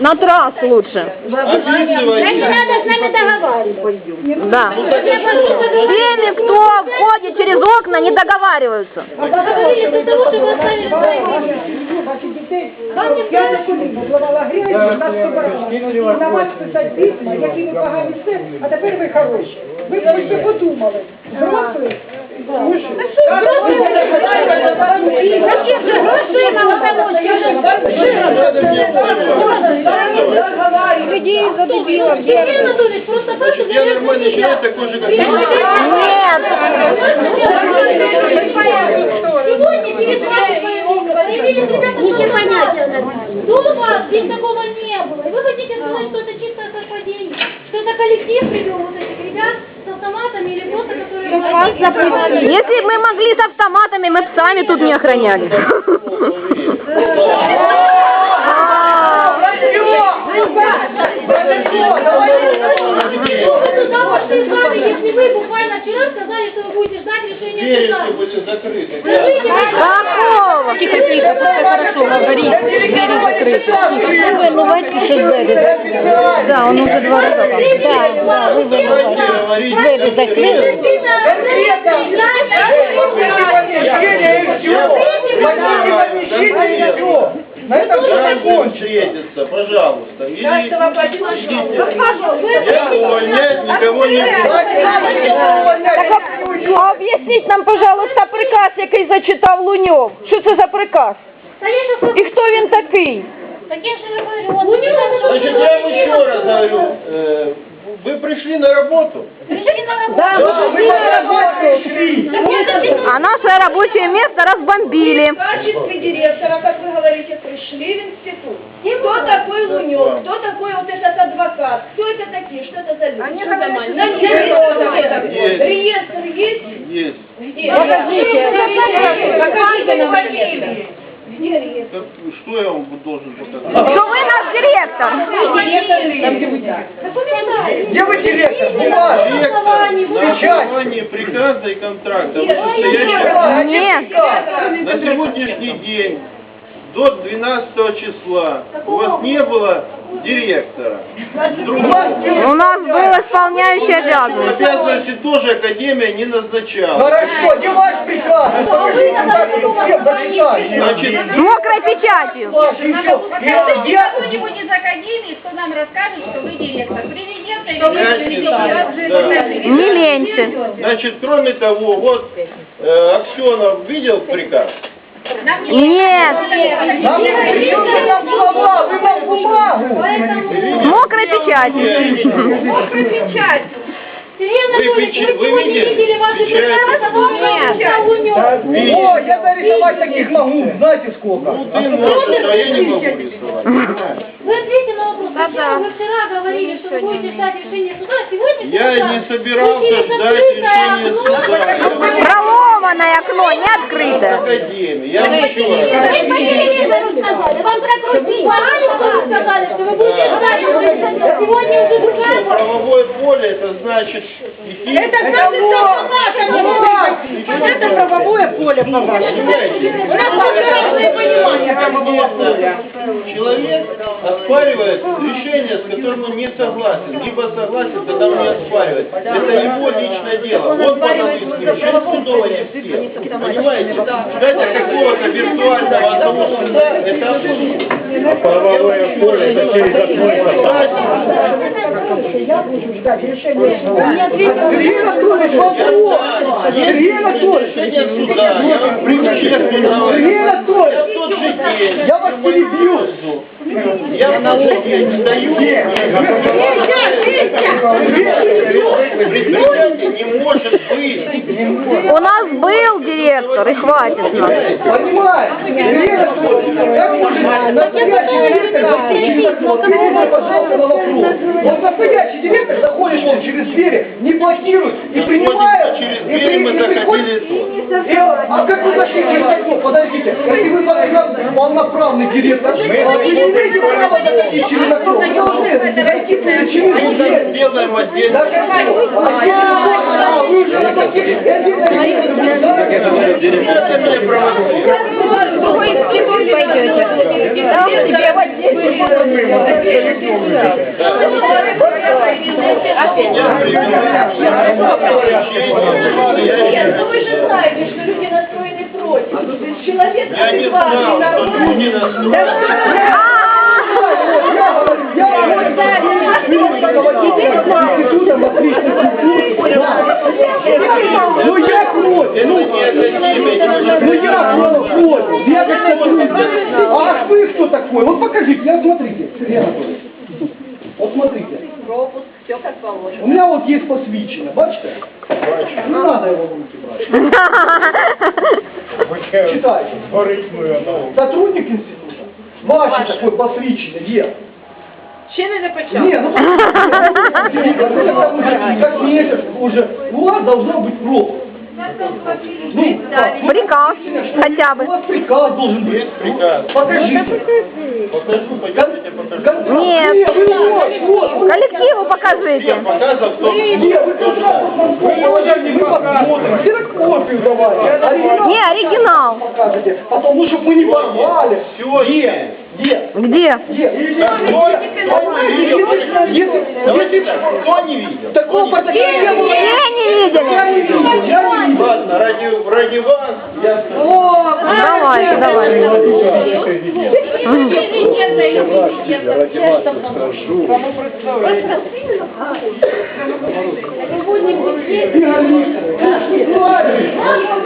На трассу лучше. Значит, надо с нами договариваться. Да. С теми, кто входит через окна, не договариваются. Договорились до того, что вы оставили свои Ваших дітей, я на суді будувала грязь, нас собирала. На вас писать письма, які ви погані все, а тепер ви хороші. Ви б хоч би подумали. Взрослі? Людей Сергей Анатольевич, просто Я нормальный человек, такой же, как ты. Сегодня перед вами появились ребята, что понятия До вас? Здесь такого не было. И вы хотите сказать, что это чистое совпадение? Что это коллектив привел вот этих ребят с автоматами или просто, которые... Если бы мы могли с автоматами, мы бы сами тут не охраняли. Если вы буквально вчера сказали, что вы будете ждать решения суда? Какого? Тихо, тихо, пускай хорошо говорит. Двери закрыты. Вы вынувайте, что двери Да, он уже два раза. Да, да, вы вынувайте. Двери закрыли. На этом все закончится. встретиться, пожалуйста. Или идите. Я увольнять никого не буду. Так, а, а об'ясніть нам, пожалуйста, приказ, який зачитав Луньов. Що це за приказ? Да я сейчас... І хто він такий? Так я же говорю, он... У него Значит, я вам еще раз говорю, э, вы пришли на работу? Да, мы на работу шли. А наше рабочее место разбомбили. В качестве директора, как вы говорите, пришли в институт. Кто такой Лунев? Кто такой вот этот адвокат? Кто это такие? Что это за люди? Они Что за говорят, мать? что На это реестр Есть. есть. Реестр есть? Есть. Где? Подождите. Где реестр? Так что я вам должен показать? Що ви наш директор? Там, где вы директор. Где вы директор? Бумага. На основании приказа и контракта, вышестоящего Нет. на сегодняшний день до 12 числа у вас не было директора. У нас был исполняющий обязанности. Обязанности тоже Академия не назначала. Хорошо, не ваш приказ. Зачитали. Значит, мокрой печатью. Кто-нибудь из академии, кто нам расскажет, что вы директор президента или. Не леньте. Значит, кроме того, вот э, Аксенов видел приказ? Нет. Нам бумагу. С мокрой печатью. Сергей Вы Анатольевич, печи- вы вы сегодня видели? ваши Печать. вам Нет. О, я нарисовать таких могу, знаете сколько? Ну, ты можешь, а я не могу рисовать. Вы ответьте на вопрос. Сначала вы вчера говорили, что вы будете ждать решения суда, сегодня Я не собирался ждать решения окно. суда. Я Проломанное окно, не в открытое. Академии. Я вам еще Вы раз. по телевизору сказали, вам прокурор сказали, что вы будете Да. ждать решения. Сегодня уже другая Правовое поле, это значит. Это вот, вот это правовое поле, по-вашему. Человек оспаривает решение, с которым он не согласен. Либо согласен, тогда он не оспаривает. Это его личное дело. Он подал иск, через судово не все. Понимаете? Ждать от какого-то виртуального одного суда, это абсурд. Правовое поле, это через одно Я буду ждать решения суда. Сергей Анатольевич, вопрос. Сергей Анатольевич. Сергей Анатольевич. Я вас перебью. Я день встаю. Предприятие не может быть. У нас был директор, и хватит нас. Вот настоящий директор заходит он через двери, не блокирует и принимает. через двери мы заходили А как вы через окно? Подождите, если вы директор, вы имеете права заходить через окно. Вы должны зайти Мы сделаем отдельно. Даже а вы уже заплатили. Это меня. Пойдете. Нет, ну вы же знаете, что люди настроены против. Человек Я не знал, что люди настроены. Ну я против, ну, ну я против, я как сотрудник. А вы кто такой? Вот покажите, я смотрите. Вот смотрите. Пропуск, все как положено. У меня вот есть посвідчення, бачите? Не надо его в руки брать. Читайте. Сотрудник института. Ваше такое посвідчення є. Ще не започав. Не, ну посмотрите, это уже как месяц уже. У вас должно быть пропуск. Ну. Приказ хотя У бы. вас приказ должен быть. Есть приказ. Покажите. Покажу, пойдемте, покажу. Кон- Нет. Не, вы вот. Коллективу Я покажите. показывал, кто... Не, вы посмотрим. Ксерокопию давайте. Оригинал Не, оригинал. Потом, ну, чтобы мы не порвали. Всё Где? Где? Где? Где? Так, кто видел? Давайте так, кто не видел? Такого пакета не было. Все не Я видели? не видел, я не видел. Ладно, ради, ради вас я О, Давайте, давайте. Игорь Викторович, ну, ладно.